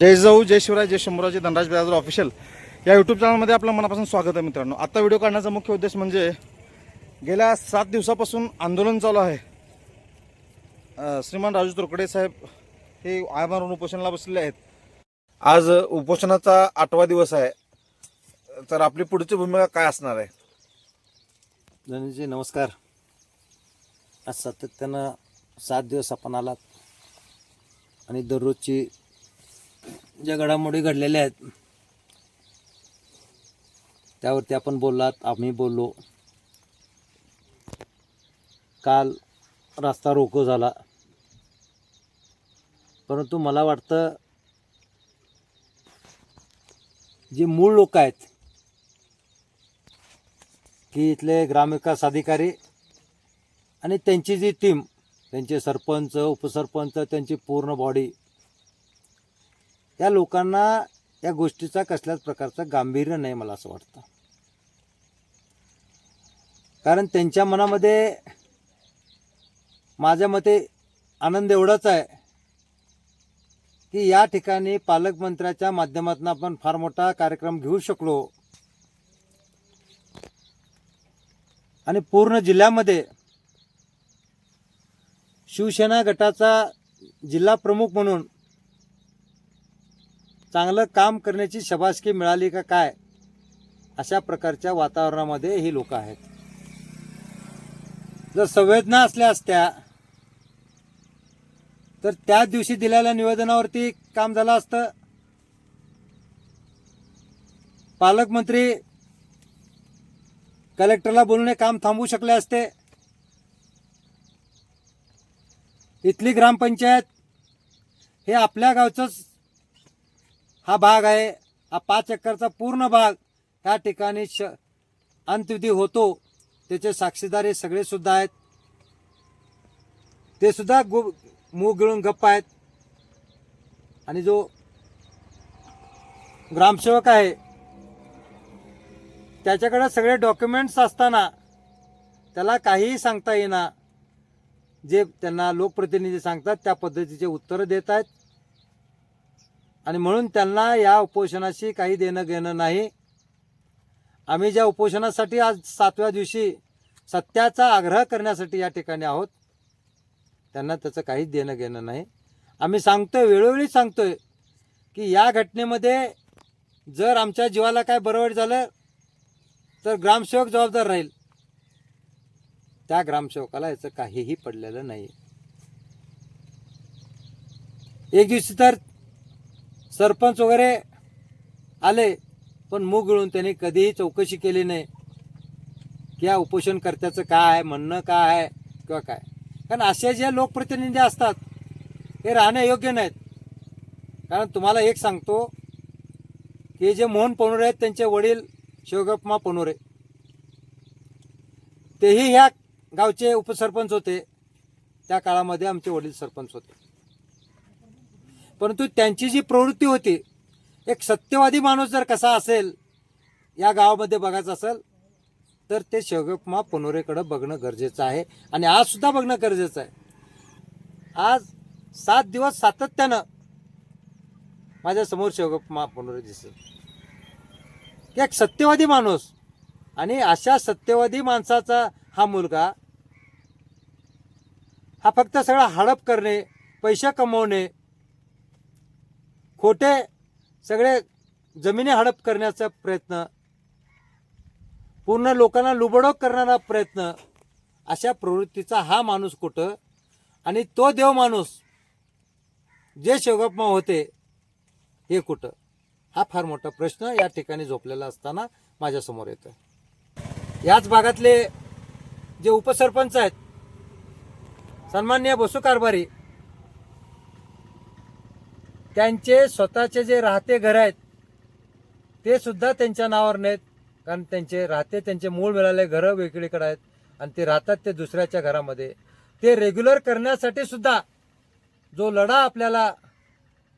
जय जाऊ जय शिवराय जय शंभूराजे धनराज बेदार ऑफिशियल या यूट्यूब चॅनलमध्ये आपलं मनापासून स्वागत आहे मित्रांनो. आता व्हिडिओ काढण्याचा मुख्य उद्देश म्हणजे गेल्या सात दिवसापासून आंदोलन चालू आहे. श्रीमान राजू तुरकडे साहेब हे आयमारून उपोषणाला बसलेले आहेत. आज उपोषणाचा आठवा दिवस आहे. तर आपली पुढची भूमिका काय असणार आहे? धनजी नमस्कार. आज सातत्यानं सात दिवस आपण आलात आणि दररोजची ज्या घडामोडी घडलेल्या आहेत त्यावरती आपण बोललात आम्ही बोललो. काल रास्ता रोको झाला. परंतु मला वाटतं जे मूळ लोक आहेत की इथले ग्रामविकास अधिकारी आणि त्यांची जी टीम त्यांचे सरपंच उपसरपंच त्यांची पूर्ण बॉडी या लोकांना या गोष्टीचा कसल्याच प्रकारचं गांभीर्य नाही मला असं वाटतं. कारण त्यांच्या मनामध्ये माझ्या मते आनंद एवढाच आहे की या ठिकाणी पालकमंत्र्याच्या माध्यमातून आपण फार मोठा कार्यक्रम घेऊ शकलो. आणि पूर्ण जिल्ह्यामध्ये शिवसेना गटाचा जिल्हा प्रमुख म्हणून चांगलं काम करण्याची शबासकी मिळाली का काय? अशा प्रकारच्या वातावरणामध्ये ही लोक आहेत. जर संवेदना असल्या असत्या तर त्या दिवशी दिलेल्या निवेदनावरती काम झालं असतं. पालकमंत्री कलेक्टरला बोलून काम थांबवू शकले असते. इथली ग्रामपंचायत हे आपल्या गावचंच हा भाग आहे. हा पाच एकरचा पूर्ण भाग ह्या ठिकाणी श अंत्यविधी होतो. त्याचे साक्षीदार हे सगळेसुद्धा आहेत. ते सुद्धा गु मूग गिळून गप्प आहेत. आणि जो ग्रामसेवक आहे त्याच्याकडे सगळे डॉक्युमेंट्स असताना त्याला काहीही सांगता येईना. जे त्यांना लोकप्रतिनिधी सांगतात त्या पद्धतीचे उत्तरं देत आहेत. आणि म्हणून त्यांना या उपोषणाशी काही देणं घेणं नाही. आम्ही ज्या उपोषणासाठी आज सातव्या दिवशी सत्याचा आग्रह करण्यासाठी या ठिकाणी आहोत त्यांना त्याचं काहीच देणं घेणं नाही. आम्ही सांगतोय वेळोवेळी सांगतोय की या घटनेमध्ये जर आमच्या जीवाला काय बरोबर झालं तर ग्रामसेवक जबाबदार राहील. त्या ग्रामसेवकाला याचं काहीही पडलेलं नाही. एक दिवशी तर सरपंच वगैरे आले पण मूग गिळून त्यांनी कधीही चौकशी केली नाही. की या उपोषणकर्त्याचं काय आहे म्हणणं काय आहे किंवा काय? कारण असे जे लोकप्रतिनिधी असतात हे राहणे योग्य नाहीत. कारण तुम्हाला एक सांगतो की जे मोहन पनोरे आहेत त्यांचे वडील शिवगप्पा पनोरे. तेही ह्या गावचे उपसरपंच होते. त्या काळामध्ये आमचे वडील सरपंच होते. परंतु त्यांची जी प्रवृत्ती होती एक सत्यवादी माणूस जर कसा असेल या गावामध्ये बघायचं असेल तर ते शिवगप्पा पनोरेकडे बघणं गरजेचं आहे आणि आजसुद्धा बघणं गरजेचं आहे. आज सात दिवस सातत्यानं माझ्यासमोर शिवगप्पा पनोरे दिसत एक सत्यवादी माणूस आणि अशा सत्यवादी माणसाचा हा मुलगा हा फक्त सगळा हडप करणे पैसे कमवणे खोटे सगळे जमिनी हडप करण्याचा प्रयत्न पूर्ण लोकांना लुबडोक करणारा प्रयत्न अशा प्रवृत्तीचा हा माणूस कुठं? आणि तो देव माणूस जे शिवगप्पा होते हे कुठं? हा फार मोठा प्रश्न या ठिकाणी झोपलेला असताना माझ्यासमोर येतो याच भागातले जे उपसरपंच आहेत सन्मान्य बसू कारभारी त्यांचे स्वतःचे जे राहते घर आहेत ते सुद्धा त्यांच्या नावावर नाहीत. कारण त्यांचे राहते त्यांचे मूळ मिळाले घरं वेगळीकडे आहेत आणि ते राहतात ते दुसऱ्याच्या घरामध्ये. ते रेग्युलर करण्यासाठी सुद्धा जो लढा आपल्याला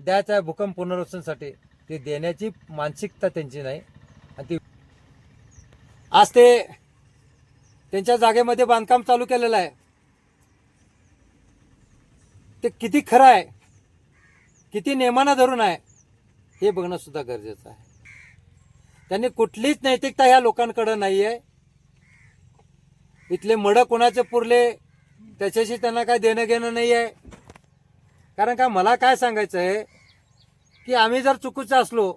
द्यायचा आहे भूकंप पुनर्वसनसाठी ते देण्याची मानसिकता त्यांची नाही. आणि ती आज ते त्यांच्या जागेमध्ये बांधकाम चालू केलेलं आहे. ते किती खरं आहे? किती नेमानं धरून आहे? हे बघणं सुद्धा गरजेचं आहे. त्यांनी कुठलीच नैतिकता ह्या लोकांकडे नाही आहे इथले मड कोणाचे पुरले त्याच्याशी त्यांना काय देणं घेणं नाही आहे कारण का मला काय सांगायचं आहे की आम्ही जर चुकीचं असलो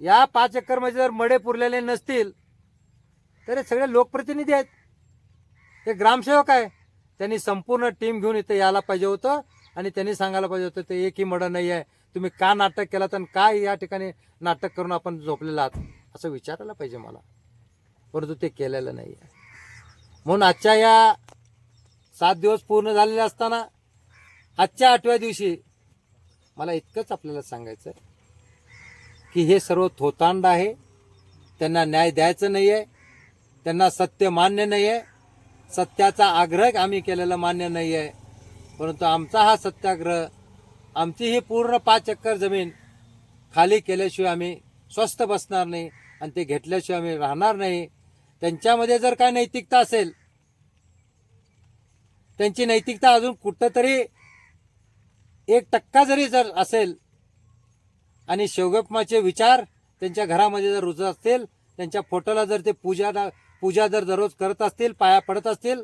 या पाच एकरमध्ये जर मडे पुरलेले नसतील तर हे सगळे लोकप्रतिनिधी आहेत. हे ग्रामसेवक आहे. त्यांनी संपूर्ण टीम घेऊन इथं यायला पाहिजे होतं. आणि त्यांनी सांगायला पाहिजे होतं ते एकही मडं नाही आहे. तुम्ही का नाटक केलं तर काय या ठिकाणी नाटक करून आपण झोपलेलं आहात? असं विचारायला पाहिजे मला. परंतु ते केलेलं नाही आहे. म्हणून आजच्या या सात दिवस पूर्ण झालेले असताना आजच्या आठव्या दिवशी मला इतकंच आपल्याला सांगायचं आहे की हे सर्व थोतांड आहे. त्यांना न्याय द्यायचं नाही आहे. त्यांना सत्य मान्य नाही आहे. सत्याचा आग्रह आम्ही केलेला मान्य नाही आहे. परंतु आमचा हा सत्याग्रह आमची ही पूर्ण पाच एकर जमीन खाली केल्याशिवाय आम्ही स्वस्थ बसणार नाही आणि ते घेतल्याशिवाय आम्ही राहणार नाही. त्यांच्यामध्ये जर काय नैतिकता असेल त्यांची नैतिकता अजून कुठंतरी एक टक्का जरी जर असेल आणि शेवगपमाचे विचार त्यांच्या घरामध्ये जर रुजत असतील त्यांच्या फोटोला जर ते पूजा पूजा जर दररोज करत असतील पाया पडत असतील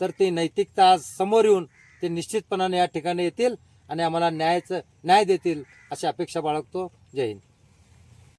तर ती नैतिकता आज समोर येऊन ते निश्चितपणाने या ठिकाणी येतील आणि आम्हाला न्यायाचं न्याय देतील अशी अपेक्षा बाळगतो. जय हिंद.